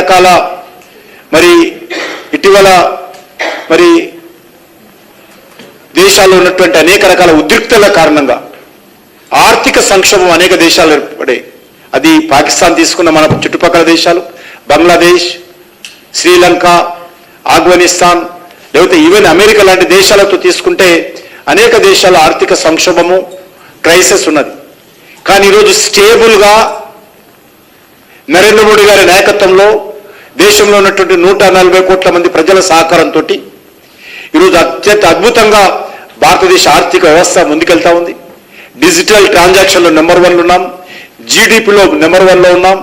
రకాల మరి ఇటీవల మరి దేశాల్లో ఉన్నటువంటి అనేక రకాల ఉద్రిక్తల కారణంగా ఆర్థిక సంక్షోభం అనేక దేశాలు ఏర్పడే అది పాకిస్తాన్ తీసుకున్న మన చుట్టుపక్కల దేశాలు బంగ్లాదేశ్ శ్రీలంక ఆఫ్ఘనిస్తాన్ లేకపోతే ఈవెన్ అమెరికా లాంటి దేశాలతో తీసుకుంటే అనేక దేశాల ఆర్థిక సంక్షోభము క్రైసిస్ ఉన్నది. కానీ ఈరోజు స్టేబుల్గా నరేంద్ర మోడీ గారి నాయకత్వంలో దేశంలో ఉన్నటువంటి నూట నలభై కోట్ల మంది ప్రజల సహకారంతో ఈరోజు అత్యంత అద్భుతంగా భారతదేశ ఆర్థిక వ్యవస్థ ముందుకెళ్తా ఉంది. డిజిటల్ ట్రాన్సాక్షన్లో నెంబర్ వన్లో ఉన్నాం. జీడిపిలో నెంబర్ వన్లో ఉన్నాం.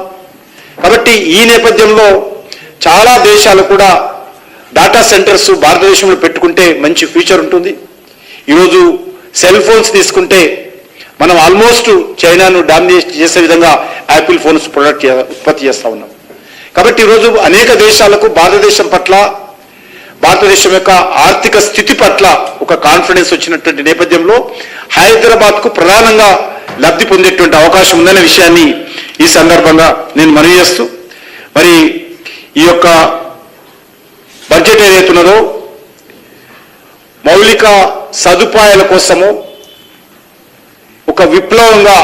కాబట్టి ఈ నేపథ్యంలో చాలా దేశాలు కూడా డాటా సెంటర్స్ భారతదేశంలో పెట్టుకుంటే మంచి ఫ్యూచర్ ఉంటుంది. ఈరోజు సెల్ ఫోన్స్ తీసుకుంటే మనం ఆల్మోస్ట్ చైనాను డామినేట్ చేసే విధంగా యాపిల్ ఫోన్స్ ప్రొడక్ట్ ఉత్పత్తి చేస్తా ఉన్నాం. కాబట్టి ఈరోజు అనేక దేశాలకు భారతదేశం పట్ల భారతదేశం యొక్క ఆర్థిక స్థితి పట్ల ఒక కాన్ఫిడెన్స్ వచ్చినటువంటి నేపథ్యంలో హైదరాబాద్కు ప్రధానంగా లబ్ధి పొందేటువంటి అవకాశం ఉందనే విషయాన్ని ఈ సందర్భంగా నేను మనవి చేస్తూ మరి ఈ యొక్క బడ్జెట్ ఏదైతున్నదో మౌలిక సదుపాయాల కోసము ఒక విప్లవంగా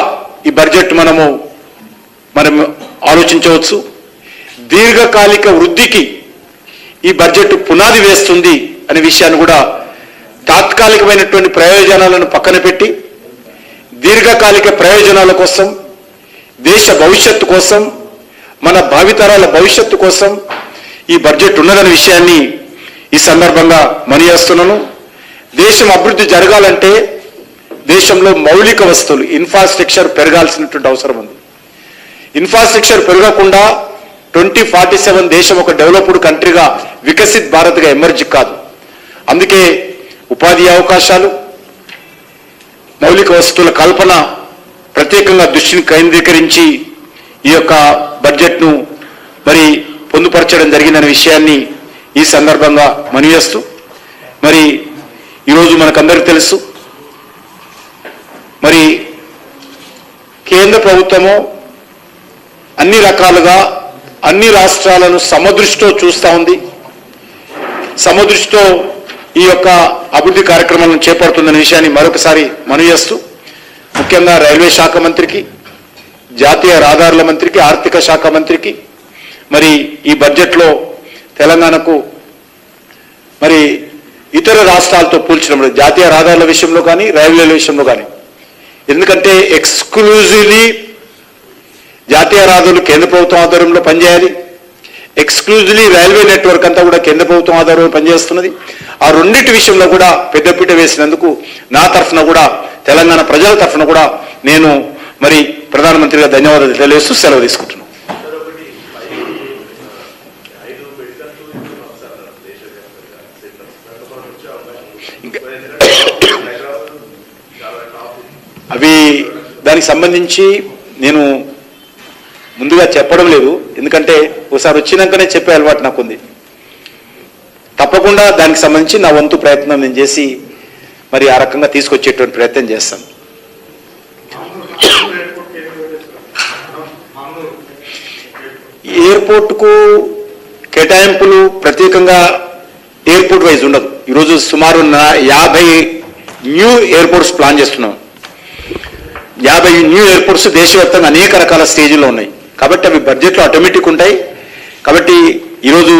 ఈ బడ్జెట్ మనము మనం ఆలోచించవచ్చు. దీర్ఘకాలిక వృద్ధికి ఈ బడ్జెట్ పునాది వేస్తుంది అనే విషయాన్ని కూడా తాత్కాలికమైనటువంటి ప్రయోజనాలను పక్కన పెట్టి దీర్ఘకాలిక ప్రయోజనాల కోసం దేశ భవిష్యత్తు కోసం మన భావితరాల భవిష్యత్తు కోసం ఈ బడ్జెట్ ఉన్నదనే విషయాన్ని ఈ సందర్భంగా మనియేస్తున్నాను దేశం అభివృద్ధి జరగాలంటే దేశంలో మౌలిక వస్తువులు ఇన్ఫ్రాస్ట్రక్చర్ పెరగాల్సినటువంటి అవసరం ఉంది. ఇన్ఫ్రాస్ట్రక్చర్ పెరగకుండా ట్వంటీ ఫార్టీ సెవెన్ దేశం ఒక డెవలప్డ్ కంట్రీగా వికసిత్ భారత్గా ఎమర్జీ కాదు. అందుకే ఉపాధి అవకాశాలు మౌలిక వస్తువుల కల్పన ప్రత్యేకంగా దృష్టిని కేంద్రీకరించి ఈ యొక్క బడ్జెట్ను మరి పొందుపరచడం జరిగిందనే విషయాన్ని ఈ సందర్భంగా మనవేస్తూ మరి ఈరోజు మనకందరికీ తెలుసు. మరి కేంద్ర ప్రభుత్వము అన్ని రకాలుగా అన్ని రాష్ట్రాలను సమదృష్టితో చూస్తూ ఉంది. సమదృష్టితో ఈ యొక్క అభివృద్ధి కార్యక్రమాలను చేపడుతుందనే విషయాన్ని మరొకసారి మనవి చేస్తూ ముఖ్యంగా రైల్వే శాఖ మంత్రికి జాతీయ రహదారుల మంత్రికి ఆర్థిక శాఖ మంత్రికి మరి ఈ బడ్జెట్లో తెలంగాణకు మరి ఇతర రాష్ట్రాలతో పోల్చినప్పుడు జాతీయ రహదారుల విషయంలో కానీ రైల్వేల విషయంలో కానీ ఎందుకంటే ఎక్స్క్లూజివ్లీ జాతీయ రహదారులు కేంద్ర ప్రభుత్వం ఆధ్వర్యంలో పనిచేయాలి. ఎక్స్క్లూజివ్లీ రైల్వే నెట్వర్క్ అంతా కూడా కేంద్ర ప్రభుత్వం ఆధారంలో పనిచేస్తున్నది. ఆ రెండింటి విషయంలో కూడా పెద్దపీట వేసినందుకు నా తరఫున కూడా తెలంగాణ ప్రజల తరఫున కూడా నేను మరి ప్రధానమంత్రిగా ధన్యవాదాలు తెలియజేస్తూ సెలవు తీసుకుంటున్నాను. అవి దానికి సంబంధించి నేను ముందుగా చెప్పడం లేదు. ఎందుకంటే ఒకసారి వచ్చినాకనే చెప్పే అలవాటు నాకుంది. తప్పకుండా దానికి సంబంధించి నా వంతు ప్రయత్నం నేను చేసి మరి ఆ రకంగా తీసుకొచ్చేటువంటి ప్రయత్నం చేస్తాను. ఎయిర్పోర్ట్కు కేటాయింపులు ప్రత్యేకంగా ఎయిర్పోర్ట్ వైజ్ ఉండదు. ఈరోజు సుమారు యాభై న్యూ ఎయిర్పోర్ట్స్ ప్లాన్ చేస్తున్నాం. యాభై న్యూ ఎయిర్పోర్ట్స్ దేశవ్యాప్తంగా అనేక రకాల స్టేజీలో ఉన్నాయి. కాబట్టి అవి బడ్జెట్లో ఆటోమేటిక్ ఉంటాయి. కాబట్టి ఈరోజు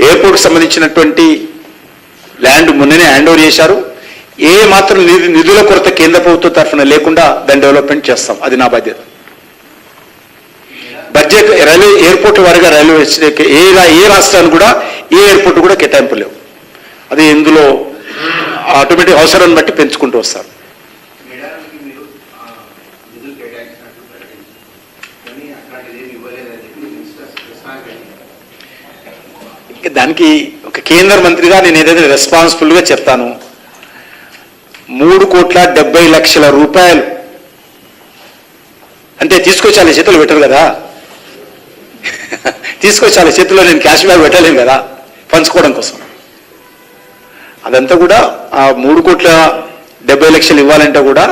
ఎయిర్పోర్ట్కి సంబంధించినటువంటి ల్యాండ్ మొన్ననే హ్యాండ్ ఓవర్ చేశారు. ఏ మాత్రం నిధి నిధుల కొరత కేంద్ర ప్రభుత్వం తరఫున లేకుండా దాన్ని డెవలప్మెంట్ చేస్తాం. అది నా బాధ్యత. బడ్జెట్ రైల్వే ఎయిర్పోర్ట్ వారిగా రైల్వే ఏ ఏ రాష్ట్రానికి కూడా ఏ ఎయిర్పోర్ట్ కూడా కేటాయింపు లేవు అది ఇందులో ఆటోమేటిక్ అవసరాన్ని బట్టి పెంచుకుంటూ వస్తారు మేడానికి మీరు ఆ, నిధులు కేటాయించినట్టు ప్రకటించారు కానీ అట్లాంటిది ఏమి ఇవ్వలేదని చెప్పి మినిస్టర్ ఇంకా దానికి ఒక కేంద్ర మంత్రిగా నేను ఏదైతే రెస్పాన్సిబుల్గా చెప్తాను మూడు కోట్ల డెబ్బై లక్షల రూపాయలు. అంటే తీసుకొచ్చాలి చేతులు పెట్టరు కదా. తీసుకొచ్చాలి చేతిలో నేను క్యాష్ బ్యాగ్ పెట్టలేను కదా పంచుకోవడం కోసం. అదంతా కూడా ఆ మూడు కోట్ల డెబ్బై లక్షలు ఇవ్వాలంటే కూడా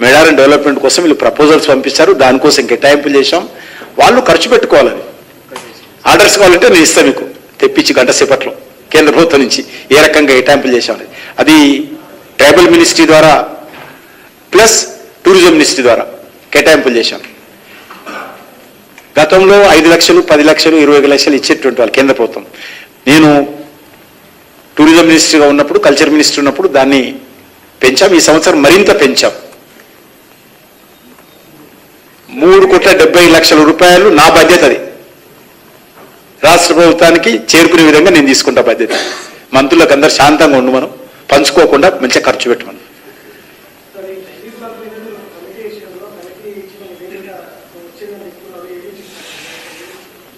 మెడారం డెవలప్మెంట్ కోసం వీళ్ళు ప్రపోజల్స్ పంపిస్తారు. దానికోసం కేటాయింపులు చేశాం. వాళ్ళు ఖర్చు పెట్టుకోవాలని ఆర్డర్స్ కావాలంటే నేను ఇస్తాను మీకు. తెప్పించి గంట సేపట్లో కేంద్ర ప్రభుత్వం నుంచి ఏ రకంగా కేటాయింపులు చేశామని. అది ట్రైబల్ మినిస్ట్రీ ద్వారా ప్లస్ టూరిజం మినిస్ట్రీ ద్వారా కేటాయింపులు చేశాం. గతంలో ఐదు లక్షలు పది లక్షలు ఇరవై లక్షలు ఇచ్చేటువంటి వాళ్ళు కేంద్ర ప్రభుత్వం. నేను టూరిజం మినిస్ట్రీగా ఉన్నప్పుడు కల్చర్ మినిస్ట్రీ ఉన్నప్పుడు దాన్ని పెంచాం. ఈ సంవత్సరం మరింత పెంచాం. మూడు కోట్ల డెబ్బై లక్షల రూపాయలు నా బాధ్యత అది. రాష్ట్ర ప్రభుత్వానికి చేరుకునే విధంగా నేను తీసుకుంటా బాధ్యత. మంత్రులకు అందరు శాంతంగా ఉండు మనం. పంచుకోకుండా మంచిగా ఖర్చు పెట్టమను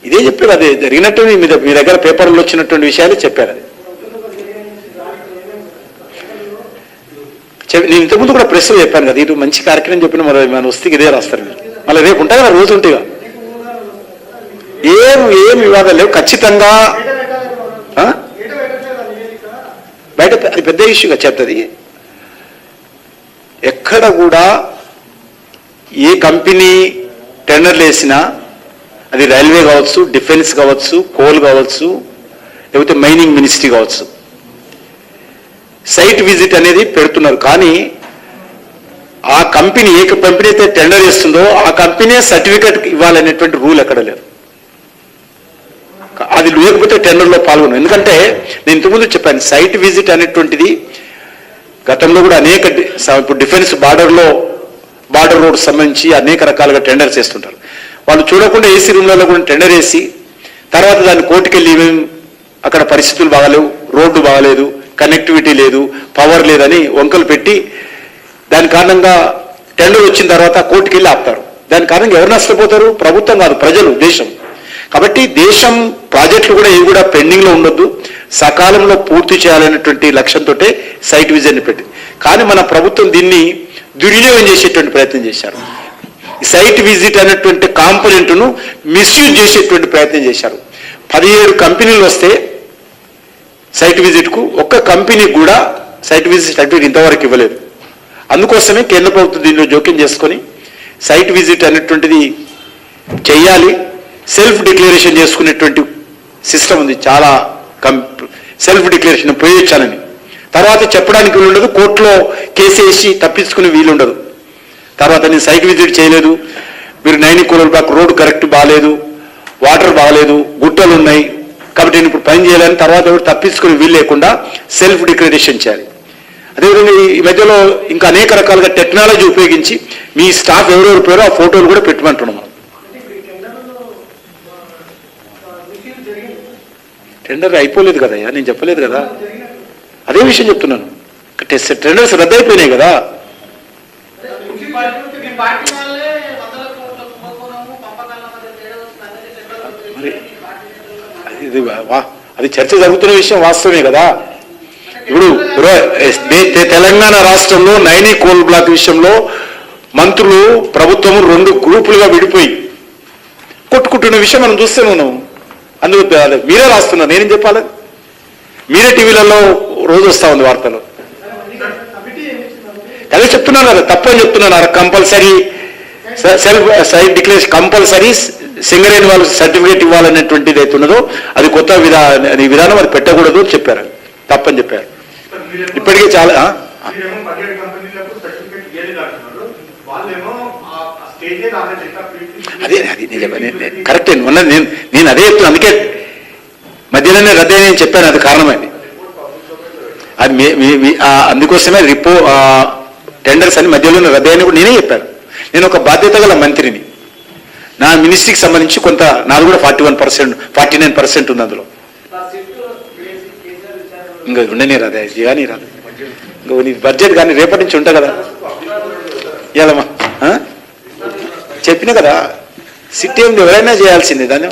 ఇదే చెప్పారు అదే జరిగినట్టు మీ మీ దగ్గర పేపర్లో వచ్చినటువంటి విషయాలు చెప్పారు అది. చెప్- నేను ఇంతకుముందు కూడా ప్రశ్న చెప్పాను కదా ఇది మంచి కార్యక్రమం చెప్పిన మరి మన వస్తే ఇదే రాస్తారు మీరు. మళ్ళీ రేపు ఉంటాయి కదా రోజు ఉంటాయి కదా. ఏం ఏం వివాదాలు లేవు. ఖచ్చితంగా బయట అది పెద్ద ఇష్యూగా చెప్తుంది ఎక్కడ కూడా ఏ కంపెనీ టెండర్లు వేసినా అది రైల్వే కావచ్చు డిఫెన్స్ కావచ్చు కోల్ కావచ్చు లేకపోతే మైనింగ్ మినిస్ట్రీ కావచ్చు. సైట్ విజిట్ అనేది పెడుతున్నారు. కానీ ఆ కంపెనీ ఏ కంపెనీ అయితే టెండర్ చేస్తుందో ఆ కంపెనీ సర్టిఫికేట్ ఇవ్వాలనేటువంటి రూల్ ఎక్కడ లేదు. అది లేకపోతే టెండర్లో పాల్గొను ఎందుకంటే నేను ఇంతకుముందు చెప్పాను సైట్ విజిట్ అనేటువంటిది గతంలో కూడా అనేక డి- ఇప్పుడు డిఫెన్స్ బార్డర్లో బార్డర్ రోడ్ సంబంధించి అనేక రకాలుగా టెండర్స్ చేస్తుంటారు. వాళ్ళు చూడకుండా ఏసీ రూమ్లలో కూడా టెండర్ వేసి తర్వాత దాన్ని కోర్టుకెళ్ళి అక్కడ పరిస్థితులు బాగాలేవు రోడ్డు బాగాలేదు కనెక్టివిటీ లేదు పవర్ లేదని వంకలు పెట్టి దాని కారణంగా టెండర్ వచ్చిన తర్వాత కోర్టుకెళ్ళి ఆపుతారు. దాని కారణంగా ఎవరు నష్టపోతారు? ప్రభుత్వం కాదు ప్రజలు దేశం. కాబట్టి దేశం ప్రాజెక్టులు కూడా ఏవి కూడా పెండింగ్లో ఉండొద్దు. సకాలంలో పూర్తి చేయాలనేటువంటి లక్ష్యంతో సైట్ విజిట్ని పెట్టింది కానీ మన ప్రభుత్వం దీన్ని దుర్వినియోగం చేసేటువంటి ప్రయత్నం చేశారు. సైట్ విజిట్ అనేటువంటి కాంపోనెంట్ను మిస్యూజ్ చేసేటువంటి ప్రయత్నం చేశారు. పదిహేడు కంపెనీలు వస్తే సైట్ విజిట్కు ఒక్క కంపెనీకి కూడా సైట్ విజిట్ సర్టిఫికేట్ ఇంతవరకు ఇవ్వలేదు. అందుకోసమే కేంద్ర ప్రభుత్వం దీనిలో జోక్యం చేసుకొని సైట్ విజిట్ అనేటువంటిది చెయ్యాలి. సెల్ఫ్ డిక్లరేషన్ చేసుకునేటువంటి సిస్టమ్ ఉంది. చాలా కంప్ సెల్ఫ్ డిక్లరేషన్ పోయొచ్చానని తర్వాత చెప్పడానికి వీలుండదు. కోర్టులో కేసు వేసి తప్పించుకునే వీలు ఉండదు తర్వాత నేను సైట్ విజిట్ చేయలేదు. మీరు nine cooler black road correct బాగాలేదు వాటర్ బాగాలేదు గుట్టలు ఉన్నాయి. కాబట్టి నేను ఇప్పుడు పని చేయాలని తర్వాత ఎవరు తప్పించుకుని వీలు లేకుండా సెల్ఫ్ డిక్లరేషన్ చేయాలి. అదేవిధంగా ఈ- మధ్యలో ఇంకా అనేక రకాలుగా టెక్నాలజీ ఉపయోగించి మీ స్టాఫ్ ఎవరెవరు పేరో ఆ ఫోటోలు కూడా పెట్టమంటున్నాం టెండర్ అయిపోలేదు కదా నేను చెప్పలేదు కదా? అదే విషయం చెప్తున్నాను. టెండర్స్ రద్దయిపోయినాయి కదా? మరి- అది- ఇది వా- వా- అది చర్చ జరుగుతున్న విషయం వాస్తవమే కదా? ఇప్పుడు తెలంగాణ రాష్ట్రంలో నైనీ కోల్ బ్లాక్ విషయంలో మంత్రులు ప్రభుత్వం రెండు గ్రూపులుగా విడిపోయి కొట్టుకుంటున్న విషయం మనం చూస్తూనే ఉన్నాం. అందుకు మీరే రాస్తున్నారు నేనేం చెప్పాలి? మీరే టీవీలలో రోజు వస్తా ఉంది వార్తలు. కమిటీ అదే చెప్తున్నాను కదా తప్పని చెప్తున్నాను compulsory. Self side declaration compulsory Singareni వాళ్ళు సర్టిఫికేట్ ఇవ్వాలనేటువంటిది అయితే ఉన్నదో అది కొత్త విధా అది విధానం అది పెట్టకూడదు చెప్పారు. తప్పని చెప్పారు. ఇప్పటికే చాలా అదే అది నేను కరెక్టే ఉన్నది నేను నేను అదే చెప్తున్నా. అందుకే మధ్యలోనే రద్దు నేను చెప్పాను అది కారణమైంది. అది అందుకోసమే రిపో ఆ, టెండర్స్ అని మధ్యలోనే రద్దు అని కూడా నేనే చెప్పాను. నేను ఒక బాధ్యత గల మంత్రిని. నా మినిస్ట్రీకి సంబంధించి కొంత నాది కూడా forty one percent forty nine percent ఉంది అందులో ఆ సిట్ వేసి కేసీఆర్ విచారణ ఇంకా ఉండనే రాదు అది కానీ రాదు. ఇంకా నీ బడ్జెట్ కానీ రేపటి నుంచి ఉంటా కదా. ఇవ్వాలమ్మా ఆ? చెప్పిన కదా సిట్ ఏమి ఎవరైనా చేయాల్సిందే దాన్ని.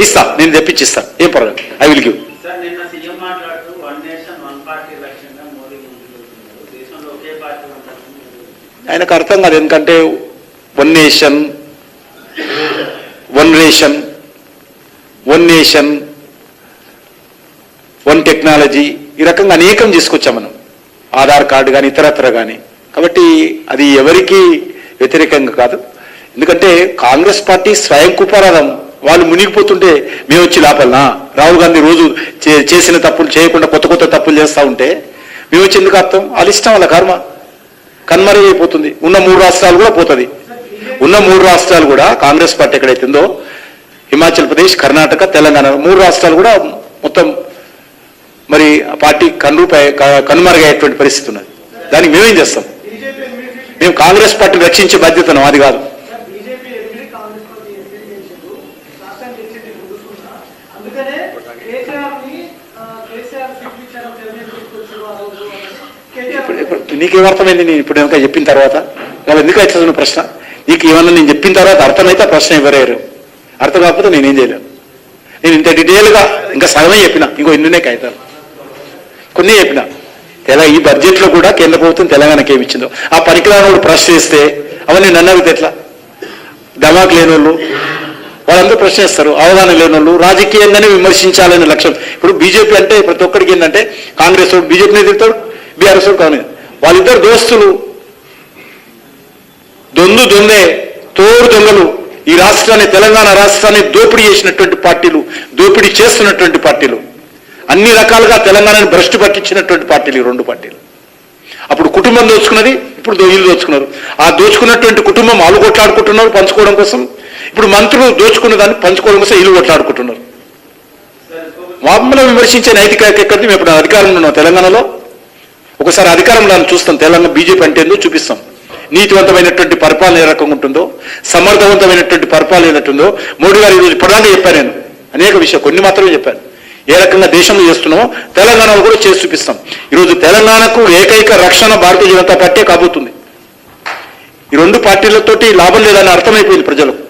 ఇస్తా నేను తెప్పించిస్తా ఏం పర్వాలేదు ఐ విల్ గివ్ ఆయనకు అర్థం కాదు ఎందుకంటే one nation one ration one nation one technology ఈ రకంగా అనేకం తీసుకొచ్చాం మనం. ఆధార్ కార్డు కానీ ఇతరత్ర కానీ కాబట్టి అది ఎవరికి వ్యతిరేకంగా కాదు. ఎందుకంటే కాంగ్రెస్ పార్టీ స్వయం కుపారాధం వాళ్ళు మునిగిపోతుంటే మేము వచ్చి లాపాలనా? రాహుల్ గాంధీ రోజు చే- చేసిన తప్పులు చేయకుండా కొత్త కొత్త తప్పులు చేస్తూ ఉంటే మేము వచ్చి ఎందుకు అర్థం వాళ్ళు ఇష్టం వాళ్ళ కర్మ. కన్మరీ అయిపోతుంది. ఉన్న మూడు రాష్ట్రాలు కూడా పోతుంది. ఉన్న మూడు రాష్ట్రాలు కూడా కాంగ్రెస్ పార్టీ ఎక్కడైతే ఉందో హిమాచల్ ప్రదేశ్ కర్ణాటక తెలంగాణ మూడు రాష్ట్రాలు కూడా మొత్తం మరి ఆ పార్టీ కన్నుపై కనుమరుగయ్యేటువంటి పరిస్థితి ఉన్నది. దానికి మేమేం చేస్తాం? మేము కాంగ్రెస్ పార్టీని రక్షించే బాధ్యత అది కాదు. ఇప్పుడు నీకేమర్థమైంది నేను ఇప్పుడు ఇంకా చెప్పిన తర్వాత? వాళ్ళు ఎందుకు అవుతుంది ప్రశ్న? నీకు ఏమన్నా నేను చెప్పిన తర్వాత అర్థమైతే ప్రశ్న ఎవరేరు? అర్థం కాకపోతే నేనేం చేయలేను. నేను ఇంత డీటెయిల్గా ఇంకా సగమే చెప్పిన. ఇంకో ఎన్నునే కాగితాలు? కొన్ని చెప్పిన. ఎలా ఈ బడ్జెట్లో కూడా కేంద్ర ప్రభుత్వం తెలంగాణకి ఏమి ఇచ్చిందో. ఆ పనికిరాని ప్రశ్న చేస్తే అవన్నీ నన్ను అడిగితే ఎట్లా? దమాక్ లేని వాళ్ళు వాళ్ళందరూ ప్రశ్నిస్తారు అవగాహన లేని వాళ్ళు రాజకీయంగానే విమర్శించాలనే లక్ష్యం. ఇప్పుడు బీజేపీ అంటే ప్రతి ఒక్కరికి ఏంటంటే కాంగ్రెస్ వాడు బీజేపీని తిరుగుతాడు బీఆర్ఎస్ వాడు కాంగ్రెస్ వాళ్ళిద్దరు దోస్తులు. దొందు దొందే తోడు దొంగలు. ఈ రాష్ట్రాన్ని తెలంగాణ రాష్ట్రాన్ని దోపిడీ చేసినటువంటి పార్టీలు దోపిడీ చేస్తున్నటువంటి పార్టీలు. అన్ని రకాలుగా తెలంగాణని భ్రష్టు పట్టించినటువంటి పార్టీలు ఈ రెండు పార్టీలు. అప్పుడు కుటుంబం దోచుకున్నది ఇప్పుడు దో- వీళ్ళు దోచుకున్నారు. ఆ దోచుకున్నటువంటి కుటుంబం వాళ్ళు కొట్లాడుకుంటున్నారు పంచుకోవడం కోసం. ఇప్పుడు మంత్రులు దోచుకున్న దాన్ని పంచుకోవడం కోసం వీళ్ళు కొట్లాడుకుంటున్నారు. మమ్మల్ని విమర్శించే నైతిక ఎక్కడిది? మేము ఇప్పుడు అధికారంలో ఉన్నాం తెలంగాణలో. ఒకసారి అధికారంలో చూస్తాం. తెలంగాణ బీజేపీ అంటే ఏందో చూపిస్తాం. నీతివంతమైనటువంటి పరిపాలన ఏ రకంగా ఉంటుందో సమర్థవంతమైనటువంటి పరిపాలన ఏదట్టుందో మోడీ గారు ఈరోజు ప్రధానంగా చెప్పాను నేను. అనేక విషయాలు కొన్ని మాత్రమే చెప్పాను. ఏ రకంగా దేశంలో చేస్తున్నామో తెలంగాణలో కూడా చేసి చూపిస్తాం. ఈరోజు తెలంగాణకు ఏకైక రక్షణ భారతీయ జనతా పార్టీ కాబోతుంది. ఈ రెండు పార్టీలతోటి లాభం లేదని అర్థమైపోయింది ప్రజలకు.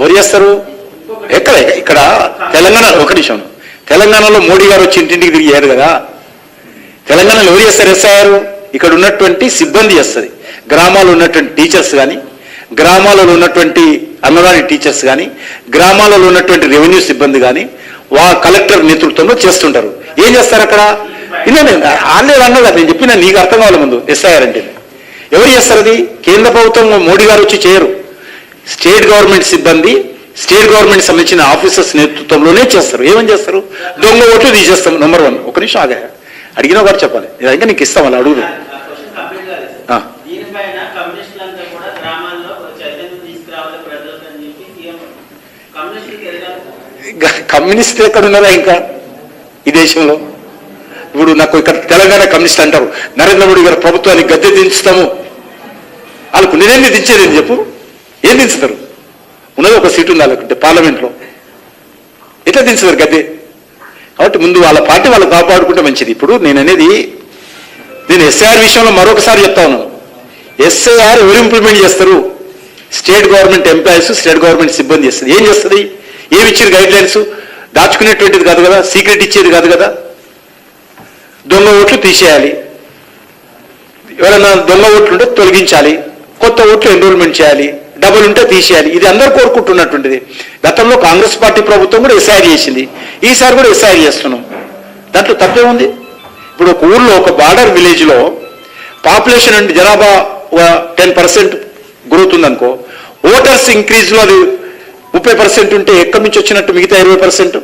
ఎవరు చేస్తారు? ఎక్కడ? ఇక్కడ తెలంగాణ ఒక నిమిషం. తెలంగాణలో మోడీ గారు వచ్చి ఇంటింటికి తిరిగారు కదా. తెలంగాణలో ఎవరు చేస్తారు? ఎస్ఐఆర్ ఇక్కడ ఉన్నటువంటి సిబ్బంది చేస్తుంది. గ్రామాల్లో ఉన్నటువంటి టీచర్స్ కానీ గ్రామాలలో ఉన్నటువంటి అన్నదాని టీచర్స్ కానీ గ్రామాలలో ఉన్నటువంటి రెవెన్యూ సిబ్బంది కానీ వా కలెక్టర్ నేతృత్వంలో చేస్తుంటారు. ఏం చేస్తారు అక్కడ? ఇదే ఆన్లైన్ అన్నారు నేను చెప్పిన నీకు అర్థం కావాలి ముందు ఎస్ఐఆర్ అంటే. ఎవరు చేస్తారు అది? కేంద్ర ప్రభుత్వం మోడీ గారు వచ్చి చేయరు. స్టేట్ గవర్నమెంట్ సిబ్బంది స్టేట్ గవర్నమెంట్ సంబంధించిన ఆఫీసర్స్ నేతృత్వంలోనే చేస్తారు. ఏమని చేస్తారు? దొంగ ఓట్లు తీసేస్తాం నెంబర్ వన్ ఒక నిమిషం ఆగా అడిగిన వారు చెప్పాలి. ఇంకా నీకు ఇస్తాం అలా అడుగుదాం ఆ క్వశ్చన్ కంప్లీట్ కాలేదు ఆ. సార్. దీనిపైన కమ్యూనిస్టులంతా కూడా గ్రామాల్లో చైతన్యం తీసుకురావాలి ప్రజలకు అని చెప్పి సీఎం కమ్యూనిస్టులకు ఎదగాలి కమ్యూనిస్ట్ ఎక్కడ ఉన్నారా ఇంకా? ఈ దేశంలో? ఇప్పుడు నాకు ఇక్కడ తెలంగాణ కమ్యూనిస్ట్ అంటారు. నరేంద్ర మోడీ గారు ప్రభుత్వాన్ని గద్దె దించుతాము. వాళ్ళకు నేనేంది దించేది అని చెప్పు? ఏం దించుతారు? ఉన్నది ఒక సీటు ఉంది వాళ్ళకుంటే పార్లమెంట్లో. ఎట్లా దించుతారు గద్దె? కాబట్టి ముందు వాళ్ళ పార్టీ వాళ్ళు కాపాడుకుంటే మంచిది. ఇప్పుడు నేను అనేది నేను ఎస్ఐఆర్ విషయంలో మరొకసారి చెప్తా ఉన్నాను. ఎస్ఐఆర్ ఎవరు ఇంప్లిమెంట్ చేస్తారు? State government employees state government సిబ్బంది చేస్తుంది. ఏం చేస్తుంది? ఏమి ఇచ్చారు గైడ్ లైన్స్ దాచుకునేటువంటిది కాదు కదా? సీక్రెట్ ఇచ్చేది కాదు కదా? దొంగ ఓట్లు తీసేయాలి. ఎవరైనా దొంగ ఓట్లు ఉంటే తొలగించాలి. కొత్త ఓట్లు ఎన్రోల్మెంట్ చేయాలి. డబుల్ ఉంటే తీసేయాలి. ఇది అందరూ కోరుకుంటున్నటువంటిది. గతంలో కాంగ్రెస్ పార్టీ ప్రభుత్వం కూడా ఎస్ఐఆర్ చేసింది. ఈసారి కూడా ఎస్ఐఆర్ చేస్తున్నాం. దాంట్లో తప్పేముంది ఉంది? ఇప్పుడు ఒక ఊర్లో ఒక బార్డర్ విలేజ్లో పాపులేషన్ అండ్ జనాభా టెన్ పర్సెంట్ గ్రోత్ ఉందనుకో ఓటర్స్ ఇంక్రీజ్లో అది ముప్పై పర్సెంట్ ఉంటే ఎక్కడి నుంచి వచ్చినట్టు మిగతా ఇరవై పర్సెంట్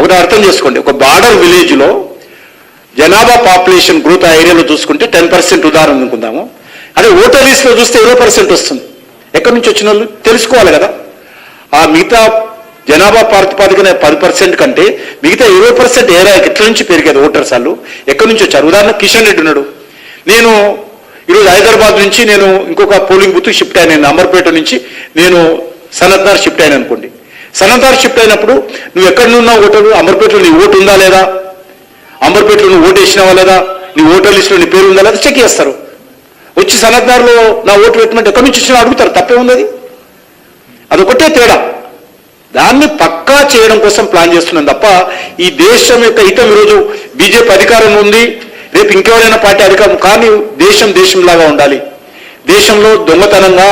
ఒకటి అర్థం చేసుకోండి. ఒక బార్డర్ విలేజ్లో జనాభా పాపులేషన్ గ్రోత్ ఆ ఏరియాలో చూసుకుంటే టెన్ పర్సెంట్ ఉదాహరణ అనుకుందాము. అదే ఓటర్ లిస్ట్లో చూస్తే ఇరవై పర్సెంట్ వస్తుంది. ఎక్కడి నుంచి వచ్చిన వాళ్ళు తెలుసుకోవాలి కదా. ఆ మిగతా జనాభా ప్రాతిపాదికన పది పర్సెంట్ కంటే మిగతా ఇరవై పర్సెంట్ ఏరియా ఎట్ల నుంచి పెరిగేది ఓటర్స్ వాళ్ళు? ఎక్కడి నుంచి వచ్చారు? ఉదాహరణ కిషన్ రెడ్డి ఉన్నాడు. నేను ఈరోజు హైదరాబాద్ నుంచి నేను ఇంకొక పోలింగ్ బూత్ షిఫ్ట్ అయినాను అమర్పేట నుంచి నేను సనత్నార్ షిఫ్ట్ అయినా అనుకోండి. సనత్నార్ షిఫ్ట్ అయినప్పుడు నువ్వు ఎక్కడి నున్నావు ఓటరు అమర్పేటలో నీ ఓటు ఉందా లేదా? అంబర్పేటలో నువ్వు ఓటు వేసినావా లేదా? నీ ఓటర్ లిస్టులో నీ పేరు ఉందా లేదా? చెక్ చేస్తారు. వచ్చి సనత్నార్లో నా ఓటు పెట్టమంటే ఎక్కడి నుంచి వచ్చినా అడుగుతారు తప్పే ఉంది అది అదొకటే తేడా. దాన్ని పక్కా చేయడం కోసం ప్లాన్ చేస్తున్నాం తప్ప ఈ దేశం యొక్క హితం ఈరోజు బీజేపీ అధికారంలో ఉంది. రేపు ఇంకెవరైనా పార్టీ అధికారం కానీ దేశం దేశంలాగా ఉండాలి. దేశంలో దొంగతనంగా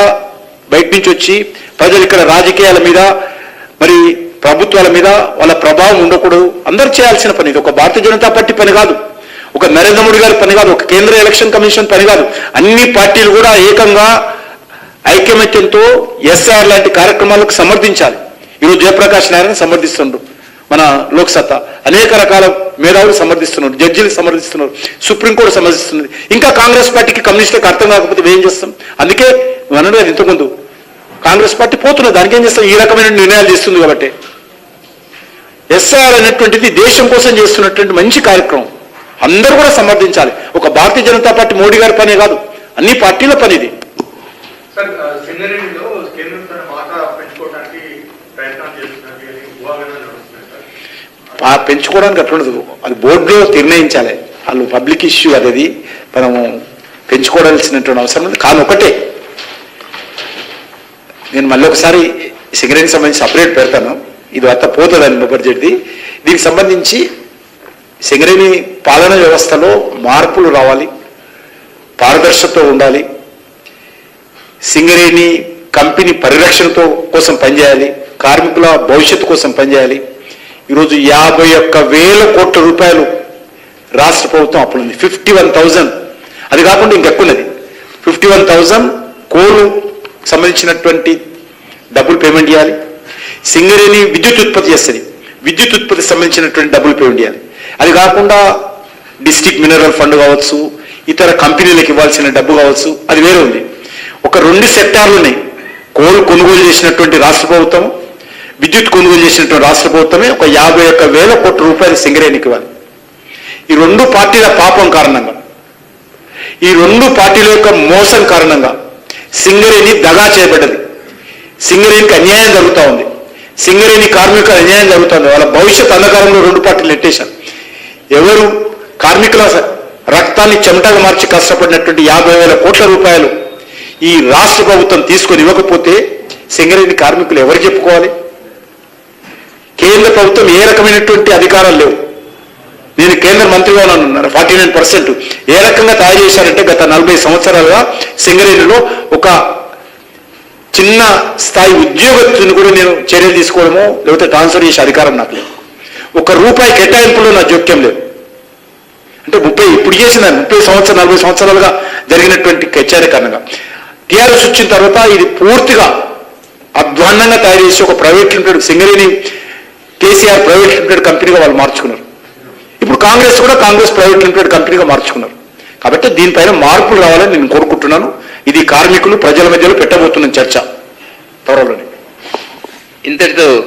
బయట నుంచి వచ్చి ప్రజలు ఇక్కడ రాజకీయాల మీద మరి ప్రభుత్వాల మీద వాళ్ళ ప్రభావం ఉండకూడదు. అందరు చేయాల్సిన పని ఇది. ఒక భారతీయ జనతా పార్టీ పని కాదు. ఒక నరేంద్ర మోడీ గారి పని కాదు. ఒక కేంద్ర ఎలక్షన్ కమిషన్ పని కాదు. అన్ని పార్టీలు కూడా ఏకంగా ఐకమత్యంతో ఎస్ఆర్ లాంటి కార్యక్రమాలకు సమర్థించాలి. ఈరోజు జయప్రకాష్ నారాయణ సమర్థిస్తుండ్రు. మన లోక్సత్తా. అనేక రకాల మేధావులు సమర్థిస్తున్నారు జడ్జీలు సమర్థిస్తున్నారు సుప్రీంకోర్టు సమర్థిస్తున్నది ఇంకా కాంగ్రెస్ పార్టీకి కమ్యూనిస్టులకు అర్థం కాకపోతే ఏం చేస్తాం? అందుకే మనలో ఇంతకుముందు కాంగ్రెస్ పార్టీ పోతున్నది దానికి ఏం చేస్తాం? ఈ రకమైన నిర్ణయాలు చేస్తుంది కాబట్టి. ఎస్ఆర్ అనేటువంటిది దేశం కోసం చేస్తున్నటువంటి మంచి కార్యక్రమం. అందరూ కూడా సమర్థించాలి. ఒక భారతీయ జనతా పార్టీ మోడీ గారి పనే కాదు. అన్ని పార్టీల పని ఇది సార్ ఆ, సింగరేణిలో కేంద్రం తన మాట పెంచుకోవడానికి ప్రయత్నాలు చేస్తున్నట్టు అని ఊహాగానాలు నడుస్తున్నాయి సార్ ఆ పెంచుకోవడానికి అట్లుండదు అది బోర్డులో నిర్ణయించాలి. వాళ్ళు పబ్లిక్ ఇష్యూ అనేది మనము పెంచుకోవాల్సినటువంటి అవసరం ఉంది. కానీ ఒకటే. నేను మళ్ళీ ఒకసారి సిగరెట్ సంబంధించి సపరేట్ పెడతాను. ఇది అంతా పోతుందని బడ్జెట్ది దీనికి సంబంధించి సింగరేణి పాలన వ్యవస్థలో మార్పులు రావాలి. పారదర్శకత ఉండాలి. సింగరేణి కంపెనీ పరిరక్షణతో కోసం పనిచేయాలి. కార్మికుల భవిష్యత్తు కోసం పనిచేయాలి. ఈరోజు యాభై ఒక్క వేల కోట్ల రూపాయలు రాష్ట్ర ప్రభుత్వం అప్పుడుంది ఫిఫ్టీ వన్ థౌజండ్ అది కాకుండా ఇంకెక్కున్నది. ఫిఫ్టీ వన్ థౌజండ్ కోలు సంబంధించినటువంటి డబ్బులు పేమెంట్ చేయాలి. సింగరేణి విద్యుత్ ఉత్పత్తి చేస్తుంది. విద్యుత్ ఉత్పత్తికి సంబంధించినటువంటి డబ్బులు పేమెంట్ చేయాలి. అది కాకుండా డిస్టిక్ మినరల్ ఫండ్ కావచ్చు ఇతర కంపెనీలకు ఇవ్వాల్సిన డబ్బు కావచ్చు అది వేరే ఉంది. ఒక రెండు సెక్టార్లు ఉన్నాయి. కోల్ కొనుగోలు చేసినటువంటి రాష్ట్ర ప్రభుత్వం విద్యుత్ కొనుగోలు చేసినటువంటి రాష్ట్ర ప్రభుత్వమే ఒక యాభై ఒక్క వేల కోట్ల రూపాయలు సింగరేణికి ఇవ్వాలి. ఈ రెండు పార్టీల పాపం కారణంగా ఈ రెండు పార్టీల యొక్క మోసం కారణంగా సింగరేణి దగా చేయబడ్డది. సింగరేణికి అన్యాయం జరుగుతూ ఉంది. సింగరేణి కార్మికులకు అన్యాయం జరుగుతుంది. వాళ్ళ భవిష్యత్ అంధకారంలో రెండు పార్టీలు నెట్టేశారు. ఎవరు? కార్మికుల రక్తాన్ని చెమటగా మార్చి కష్టపడినటువంటి యాభై వేల కోట్ల రూపాయలు ఈ రాష్ట్ర ప్రభుత్వం తీసుకొని ఇవ్వకపోతే సింగరేణి కార్మికులు ఎవరు చెప్పుకోవాలి? కేంద్ర ప్రభుత్వం ఏ రకమైనటువంటి అధికారాలు లేవు. నేను కేంద్ర మంత్రిగా ఉన్నాను ఫార్టీ నైన్ పర్సెంట్. ఏ రకంగా తయారు చేశారంటే గత నలభై సంవత్సరాలుగా సింగరేణిలో ఒక చిన్న స్థాయి ఉద్యోగస్తుని కూడా నేను చర్యలు తీసుకోవడమో లేకపోతే ట్రాన్స్ఫర్ చేసే అధికారం నాకు లేదు. ఒక రూపాయి కేటాయింపులో నా జోక్యం లేదు. అంటే ముప్పై ఇప్పుడు చేసిన ముప్పై సంవత్సరాలు నలభై సంవత్సరాలుగా జరిగినటువంటి కచేరీ కారణంగా టీఆర్ఎస్ వచ్చిన తర్వాత ఇది పూర్తిగా అధ్వాన్నంగా తయారు చేసి ఒక private limited Singareni KCR private limited కంపెనీగా వాళ్ళు మార్చుకున్నారు. ఇప్పుడు కాంగ్రెస్ కూడా కాంగ్రెస్ ప్రైవేట్ లిమిటెడ్ కంపెనీగా మార్చుకున్నారు. కాబట్టి దీనిపైన మార్పులు రావాలని నేను కోరుకుంటున్నాను. ఇది కార్మికులు ప్రజల మధ్యలో పెట్టబోతున్న చర్చ. త్వరలోనే. ఇంతటితో